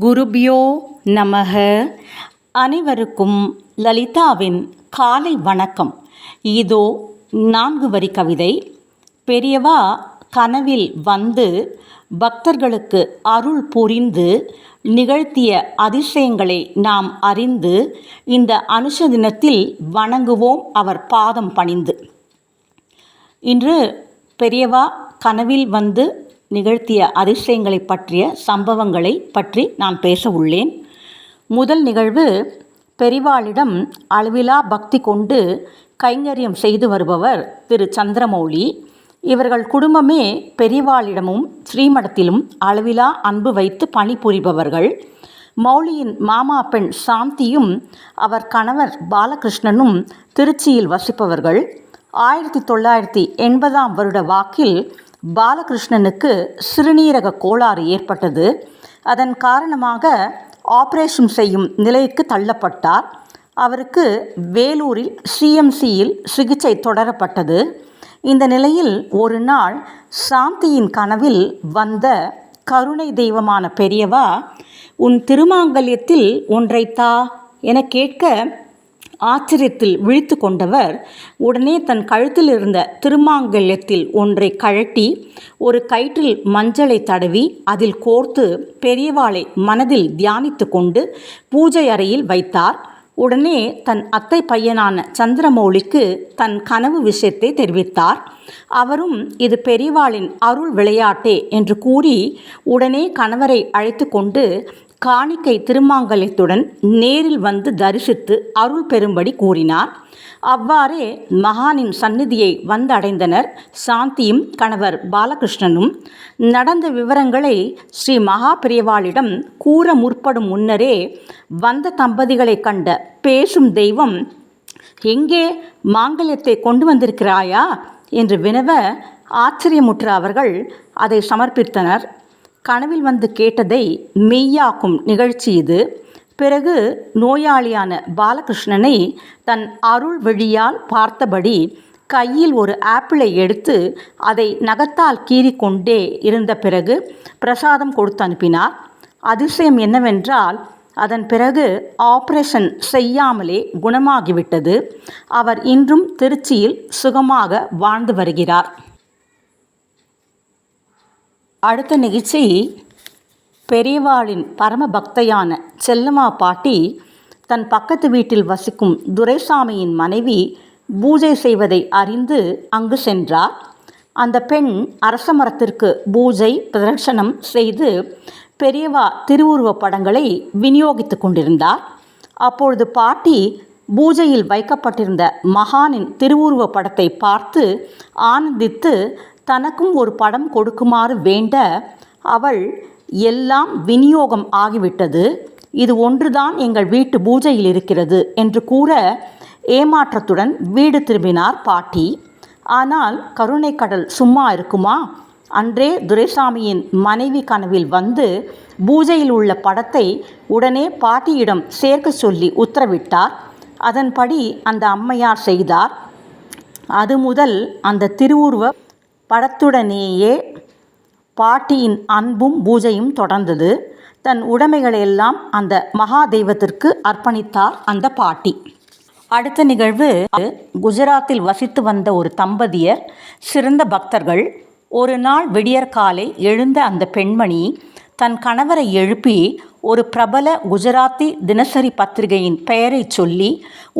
குருபியோ நமக. அனைவருக்கும் லலிதாவின் காலை வணக்கம். இதோ நான்கு வரி கவிதை. பெரியவா கனவில் வந்து பக்தர்களுக்கு அருள் புரிந்து நிகழ்த்திய அதிசயங்களை நாம் அறிந்து இந்த அனுஷ தினத்தில் வணங்குவோம் அவர் பாதம் பணிந்து. இன்று பெரியவா கனவில் வந்து நிகழ்த்திய அதிசயங்களை பற்றிய சம்பவங்களை பற்றி நான் பேச உள்ளேன். முதல் நிகழ்வு பெரிவாளிடம் அளவிலா பக்தி கொண்டு கைங்கரியம் செய்து வருபவர் திரு. சந்திரமௌலி. இவர்கள் குடும்பமே பெரிவாளிடமும் ஸ்ரீமடத்திலும் அளவிலா அன்பு வைத்து பணிபுரிபவர்கள் மௌலியின் மாமா பெண் சாந்தியும் அவர் கணவர் பாலகிருஷ்ணனும் திருச்சியில் வசிப்பவர்கள். ஆயிரத்தி தொள்ளாயிரத்தி எண்பதாம் வருட வாக்கில் பாலகிருஷ்ணனுக்கு சிறுநீரக கோளாறு ஏற்பட்டது. அதன் காரணமாக ஆபரேஷன் செய்யும் நிலைக்கு தள்ளப்பட்டார். அவருக்கு வேலூரில் சிஎம்சியில் சிகிச்சை தொடரப்பட்டது. இந்த நிலையில் ஒரு நாள் சாந்தியின் கனவில் வந்த கருணை தெய்வமான பெரியவா உன் திருமாங்கல்யத்தில் ஒன்றை தா என கேட்க ஆச்சரியத்தில் விழித்து கொண்டவர் உடனே தன் கழுத்தில் இருந்த திருமாங்கல்யத்தில் ஒன்றை கழட்டி ஒரு கயிற்றில் மஞ்சளை தடவி அதில் கோர்த்து பெரியவாளை மனதில் தியானித்து கொண்டு பூஜை அறையில் வைத்தார். உடனே தன் அத்தை பையனான சந்திரமௌலிக்கு தன் கனவு விஷயத்தை தெரிவித்தார். அவரும் இது பெரியவாளின் அருள் விளையாட்டே என்று கூறி உடனே கணவரை அழைத்து கொண்டு காணிக்கை திருமாங்கல்யத்துடன் நேரில் வந்து தரிசித்து அருள் பெறும்படி கூறினார். அவ்வாறே மகானின் சந்நிதியை வந்தடைந்தனர் சாந்தியும் கணவர் பாலகிருஷ்ணனும். நடந்த விவரங்களை ஸ்ரீ மகாபிரியவாளிடம் கூற முற்படும் முன்னரே வந்த தம்பதிகளை கண்ட பேசும் தெய்வம் எங்கே மாங்கல்யத்தை கொண்டு வந்திருக்கிறாயா? என்று வினவ ஆச்சரியமுற்ற அவர்கள் அதை சமர்ப்பித்தனர். கனவில் வந்து கேட்டதை மெய்யாக்கும் நிகழ்ச்சி இது. பிறகு நோயாளியான பாலகிருஷ்ணனை தன் அருள் வழியால் பார்த்தபடி கையில் ஒரு ஆப்பிளை எடுத்து அதை நகத்தால் கீறிக்கொண்டே இருந்த பிறகு பிரசாதம் கொடுத்து அனுப்பினார். அதிசயம் என்னவென்றால் அதன் பிறகு ஆபரேஷன் செய்யாமலே குணமாகிவிட்டது. அவர் இன்றும் திருச்சியில் சுகமாக வாழ்ந்து வருகிறார். அடுத்த நிகழ்ச்சி பெரியவாளின் பரம பக்தையான செல்லம்மா பாட்டி தன் பக்கத்து வீட்டில் வசிக்கும் துரைசாமியின் மனைவி பூஜை செய்வதை அறிந்து அங்கு சென்றார். அந்த பெண் அரச மரத்திற்கு பூஜை பிரதர்சனம் செய்து பெரியவா திருவுருவப் படங்களை விநியோகித்து கொண்டிருந்தார். அப்பொழுது பாட்டி பூஜையில் வைக்கப்பட்டிருந்த மகானின் திருவுருவ படத்தை பார்த்து ஆனந்தித்து தனக்கும் ஒரு படம் கொடுக்குமாறு வேண்ட அவள் எல்லாம் விநியோகம் ஆகிவிட்டது. இது ஒன்றுதான் எங்கள் வீட்டு பூஜையில் இருக்கிறது என்று கூற ஏமாற்றத்துடன் வீடு திரும்பினார் பாட்டி. ஆனால் கருணை கடல் சும்மா இருக்குமா அன்றே துரைசாமியின் மனைவி கனவில் வந்து பூஜையில் உள்ள படத்தை உடனே பாட்டியிடம் சேர்க்க சொல்லி உத்தரவிட்டார். அதன்படி அந்த அம்மையார் செய்தார். அது முதல் அந்த திருவுருவ படத்துடனேயே பாட்டியின் அன்பும் பூஜையும் தொடர்ந்தது. தன் உடைமைகளையெல்லாம் அந்த மகாதெய்வத்திற்கு அர்ப்பணித்தார் அந்த பாட்டி. அடுத்த நிகழ்வு குஜராத்தில் வசித்து வந்த ஒரு தம்பதியர் சிறந்த பக்தர்கள் ஒரு நாள் விடியற்காலை எழுந்த அந்த பெண்மணி தன் கணவரை எழுப்பி ஒரு பிரபல குஜராத்தி தினசரி பத்திரிகையின் பெயரை சொல்லி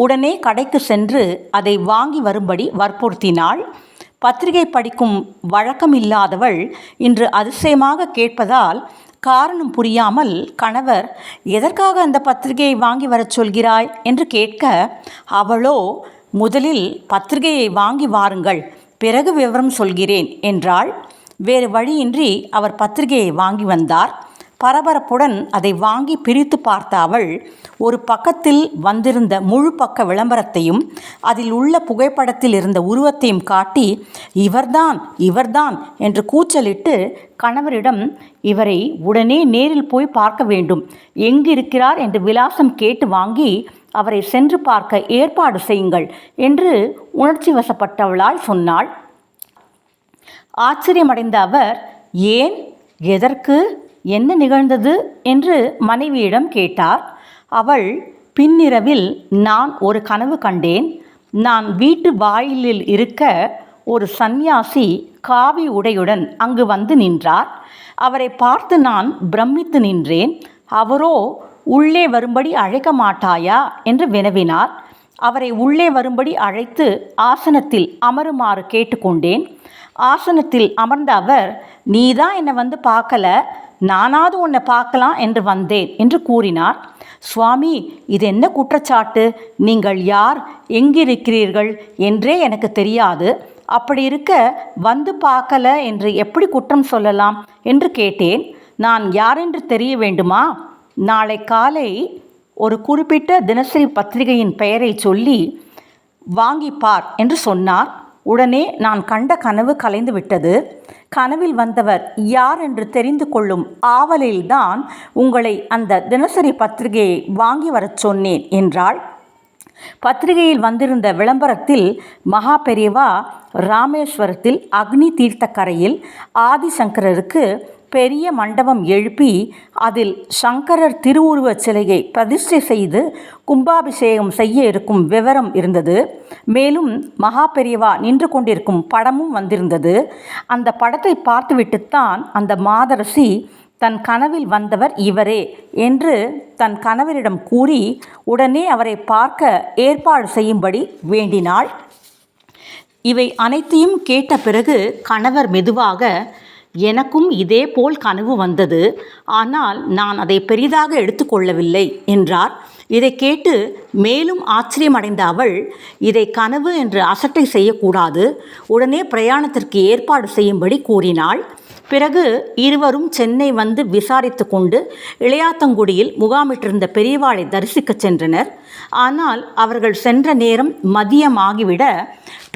உடனே கடைக்கு சென்று அதை வாங்கி வரும்படி வற்புறுத்தினாள். பத்திரிகை படிக்கும் வழக்கம் இல்லாதவள் இன்று அதிசயமாக கேட்பதால் காரணம் புரியாமல் கணவர் எதற்காக அந்த பத்திரிகையை வாங்கி வரச் சொல்கிறாய்? என்று கேட்க அவளோ முதலில் பத்திரிகையை வாங்கி வாருங்கள் பிறகு விவரம் சொல்கிறேன் என்றாள். வேறு வழியின்றி அவர் பத்திரிகையை வாங்கி வந்தார். பரபரப்புடன் அதை வாங்கி பிரித்து பார்த்த அவள் ஒரு பக்கத்தில் வந்திருந்த முழு பக்க விளம்பரத்தையும் அதில் உள்ள புகைப்படத்தில் இருந்த உருவத்தையும் காட்டி இவர்தான் இவர்தான் என்று கூச்சலிட்டு கணவரிடம் இவரை உடனே நேரில் போய் பார்க்க வேண்டும். எங்கு இருக்கிறார் என்று விலாசம் கேட்டு வாங்கி அவரை சென்று பார்க்க ஏற்பாடு செய்யுங்கள் என்று உணர்ச்சி வசப்பட்டவளாய் சொன்னாள். ஆச்சரியமடைந்த அவர் ஏன்? எதற்கு? என்ன நிகழ்ந்தது? என்று மனைவியிடம் கேட்டார். அவள் பின்னிரவில் நான் ஒரு கனவு கண்டேன். நான் வீட்டு வாயிலில் இருக்க ஒரு சந்நியாசி காவி உடையுடன் அங்கு வந்து நின்றார். அவரை பார்த்து நான் பிரமித்து நின்றேன். அவரோ உள்ளே வரும்படி அழைக்க மாட்டாயா? என்று வினவினார். அவரை உள்ளே வரும்படி அழைத்து ஆசனத்தில் அமருமாறு கேட்டுக்கொண்டேன். ஆசனத்தில் அமர்ந்த அவர் நீ தான் என்னை வந்து பார்க்கல நானாவது உன்னை பார்க்கலாம் என்று வந்தேன் என்று கூறினார். சுவாமி இது என்ன குற்றச்சாட்டு? நீங்கள் யார்? எங்கிருக்கிறீர்கள்? என்றே எனக்கு தெரியாது. அப்படி இருக்க வந்து பார்க்கல என்று எப்படி குற்றம் சொல்லலாம் என்று கேட்டேன். நான் யாரென்று தெரிய வேண்டுமா? நாளை காலை ஒரு குறிப்பிட்ட தினசரி பத்திரிகையின் பெயரை சொல்லி வாங்கி பார் என்று சொன்னார். உடனே நான் கண்ட கனவு கலைந்து விட்டது. கனவில் வந்தவர் யார் என்று தெரிந்து கொள்ளும் ஆவலில்தான் உங்களை அந்த தினசரி பத்திரிகையை வாங்கி வரச் சொன்னேன் என்றாள். பத்திரிகையில் வந்திருந்த விளம்பரத்தில் மகா பெரியவா ராமேஸ்வரத்தில் அக்னி தீர்த்தக்கரையில் ஆதிசங்கரருக்கு பெரிய மண்டபம் எழுப்பி அதில் சங்கரர் திருவுருவச் சிலையை பிரதிஷ்டை செய்து கும்பாபிஷேகம் செய்ய இருக்கும் விவரம் இருந்தது. மேலும் மகா பெரியவா நின்று கொண்டிருக்கும் படமும் வந்திருந்தது. அந்த படத்தை பார்த்துவிட்டுத்தான் அந்த மாதரசி தன் கனவில் வந்தவர் இவரே என்று தன் கணவரிடம் கூறி உடனே அவரை பார்க்க ஏற்பாடு செய்யும்படி வேண்டினாள். இவை அனைத்தையும் கேட்ட பிறகு கணவர் மெதுவாக எனக்கும் இதே போல் கனவு வந்தது. ஆனால் நான் அதை பெரிதாக எடுத்துக்கொள்ளவில்லை என்றார். இதை கேட்டு மேலும் ஆச்சரியமடைந்த அவள் இதை கனவு என்று அசட்டை செய்யக்கூடாது. உடனே பிரயாணத்திற்கு ஏற்பாடு செய்யும்படி கூறினாள். பிறகு இருவரும் சென்னை வந்து விசாரித்து கொண்டு இளையாத்தங்குடியில் முகாமிட்டிருந்த பெரியவாளை தரிசிக்கச் சென்றனர். ஆனால் அவர்கள் சென்ற நேரம் மதியமாகிவிட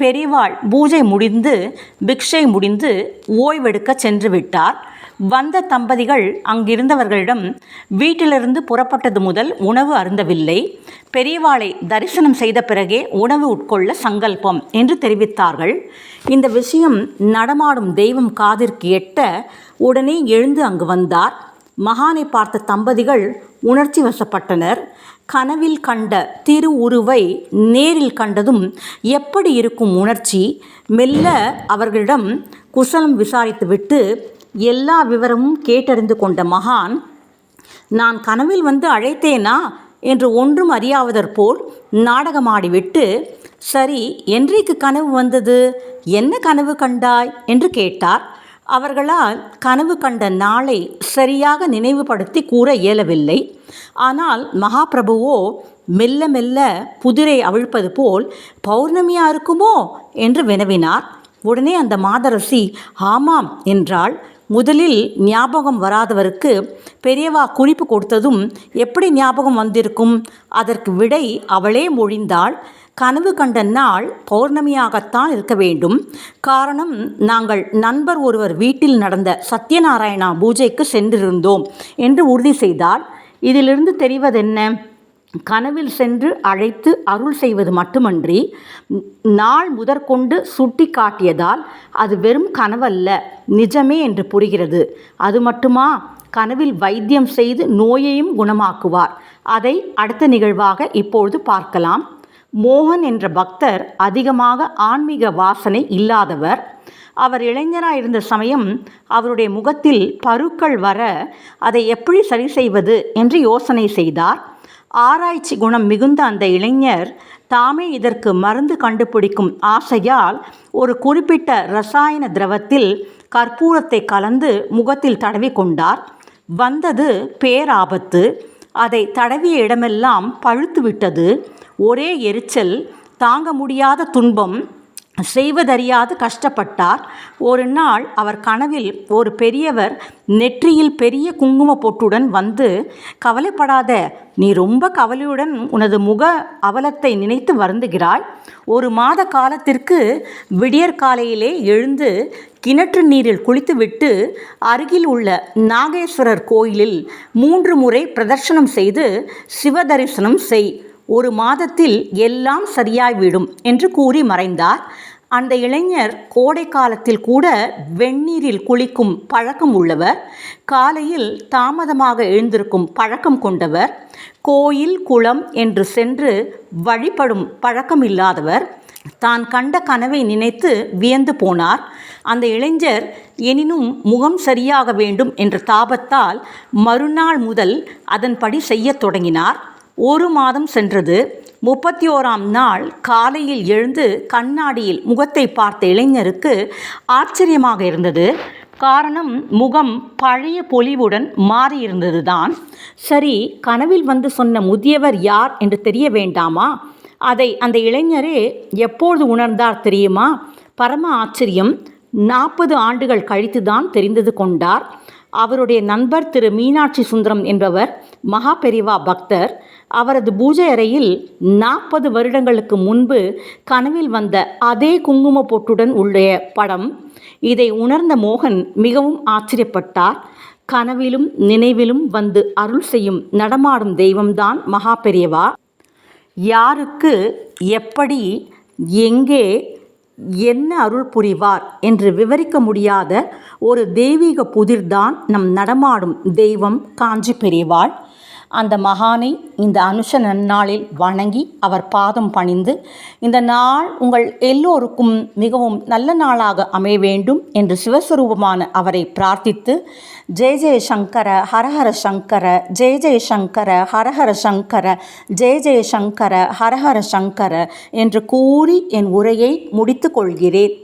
பெரியவாள் பூஜை முடிந்து பிக்ஷை முடிந்து ஓய்வெடுக்க சென்று விட்டார். வந்த தம்பதிகள் அங்கிருந்தவர்களிடம் வீட்டிலிருந்து புறப்பட்டது முதல் உணவு அருந்தவில்லை. பெரியவாளை தரிசனம் செய்த பிறகே உணவு உட்கொள்ள சங்கல்பம் என்று தெரிவித்தார்கள். இந்த விஷயம் நடமாடும் தெய்வம் காதிற்கு எட்ட உடனே எழுந்து அங்கு வந்தார். மகானை பார்த்த தம்பதிகள் உணர்ச்சி வசப்பட்டனர். கனவில் கண்ட திரு உருவை நேரில் கண்டதும் எப்படி இருக்கும் உணர்ச்சி? மெல்ல அவர்களிடம் குசலம் விசாரித்துவிட்டு எல்லா விவரமும் கேட்டறிந்து கொண்ட மகான் நான் கனவில் வந்து அழைத்தேனா? என்று ஒன்றும் அறியாவதற்போல் நாடகமாடிவிட்டு சரி என்றைக்கு கனவு வந்தது? என்ன கனவு கண்டாய்? என்று கேட்டார். அவர்களால் கனவு கண்ட நாளை சரியாக நினைவுபடுத்தி கூற இயலவில்லை. ஆனால் மகாபிரபுவோ மெல்ல மெல்ல புதிரை அவிழ்ப்பது போல் பௌர்ணமியா இருக்குமோ? என்று வினவினார். உடனே அந்த மாதரசி ஆமாம் என்றாள். முதலில் ஞாபகம் வராதவருக்கு பெரியவா குறிப்பு கொடுத்ததும் எப்படி ஞாபகம் வந்திருக்கும்? அதற்கு விடை அவளே மொழிந்தாள். கனவு கண்ட நாள் பௌர்ணமியாகத்தான் இருக்க வேண்டும். காரணம் நாங்கள் நண்பர் ஒருவர் வீட்டில் நடந்த சத்யநாராயணா பூஜைக்கு சென்றிருந்தோம் என்று உறுதி செய்தால் இதிலிருந்து தெரிவதென்ன? கனவில் சென்று அழைத்து அருள் செய்வது மட்டுமன்றி நாள் முதற்கொண்டு சுட்டி காட்டியதால் அது வெறும் கனவல்ல நிஜமே என்று புரிகிறது. அது மட்டுமா? கனவில் வைத்தியம் செய்து நோயையும் குணமாக்குவார். அதை அடுத்த நிகழ்வாக இப்பொழுது பார்க்கலாம். மோகன் என்ற பக்தர் அதிகமாக ஆன்மீக வாசனை இல்லாதவர். அவர் இளைஞராக இருந்த சமயம் அவருடைய முகத்தில் பருக்கள் வர அதை எப்படி சரி செய்வது என்று யோசனை செய்தார். ஆராய்ச்சி குணம் மிகுந்த அந்த இளைஞர் தாமே இதற்கு மருந்து கண்டுபிடிக்கும் ஆசையால் ஒரு குறிப்பிட்ட ரசாயன திரவத்தில் கற்பூரத்தை கலந்து முகத்தில் தடவி கொண்டார். வந்தது பேராபத்து. அதை தடவிய இடமெல்லாம் பழுத்து விட்டது ஒரே எரிச்சல் தாங்க முடியாத துன்பம். செய்வதறியாது கஷ்டப்பட்டார். ஒரு நாள் அவர் கனவில் ஒரு பெரியவர் நெற்றியில் பெரிய குங்கும பொட்டுடன் வந்து கவலைப்படாத நீ ரொம்ப கவலையுடன் உனது முக அவலத்தை நினைத்து வருந்துகிறாய். ஒரு மாத காலத்திற்கு விடியற்காலையிலே எழுந்து கிணற்று நீரில் குளித்துவிட்டு அருகில் உள்ள நாகேஸ்வரர் கோயிலில் மூன்று முறை பிரதர்ஷனம் செய்து சிவதரிசனம் செய். ஒரு மாதத்தில் எல்லாம் சரியாய்விடும் என்று கூறி மறைந்தார். அந்த இளைஞர் கோடை காலத்தில் கூட வெந்நீரில் குளிக்கும் பழக்கம் உள்ளவர். காலையில் தாமதமாக எழுந்திருக்கும் பழக்கம் கொண்டவர். கோயில் குளம் என்று சென்று வழிபடும் பழக்கம் இல்லாதவர் தான் கண்ட கனவை நினைத்து வியந்து போனார். அந்த இளைஞர் எனினும் முகம் சரியாக வேண்டும் என்ற தாபத்தால் மறுநாள் முதல் அதன்படி செய்யத் தொடங்கினார். ஒரு மாதம் சென்றது. முப்பத்தி ஓராம் நாள் காலையில் எழுந்து கண்ணாடியில் முகத்தை பார்த்த இளைஞருக்கு ஆச்சரியமாக இருந்தது. காரணம் முகம் பழைய பொலிவுடன் மாறியிருந்தது தான் சரி கனவில் வந்து சொன்ன முதியவர் யார் என்று தெரிய வேண்டாமா? அதை அந்த இளைஞரே எப்பொழுது உணர்ந்தார் தெரியுமா? பரம ஆச்சரியம் நாற்பது ஆண்டுகள் கழித்துதான் தெரிந்தது கொண்டார். அவருடைய நண்பர் திரு மீனாட்சி சுந்தரம் என்பவர் மகா பெரிவா பக்தர். அவரது பூஜை அறையில் நாற்பது வருடங்களுக்கு முன்பு கனவில் வந்த அதே குங்கும பொட்டுடன் உள்ள படம். இதை உணர்ந்த மோகன் மிகவும் ஆச்சரியப்பட்டார். கனவிலும் நினைவிலும் வந்து அருள் செய்யும் நடமாடும் தெய்வம்தான் மகா பெரியவா யாருக்கு எப்படி எங்கே என்ன அருள் புரிவார் என்று விவரிக்க முடியாத ஒரு தெய்வீக புதிர்தான் நம் நடமாடும் தெய்வம் காஞ்சி பெரியவாள் அந்த மகானை இந்த அனுஷ நன்னாளில் வணங்கி அவர் பாதம் பணிந்து இந்த நாள் உங்கள் எல்லோருக்கும் மிகவும் நல்ல நாளாக அமைய வேண்டும் என்று சிவஸ்வரூபமான அவரை பிரார்த்தித்து ஜெய ஜெய சங்கர ஹரஹர சங்கர ஜெய ஜெய சங்கர ஹரஹர சங்கர ஜெய ஜெய சங்கர ஹரஹர சங்கர என்று கூறி என் உரையை முடித்து கொள்கிறேன்.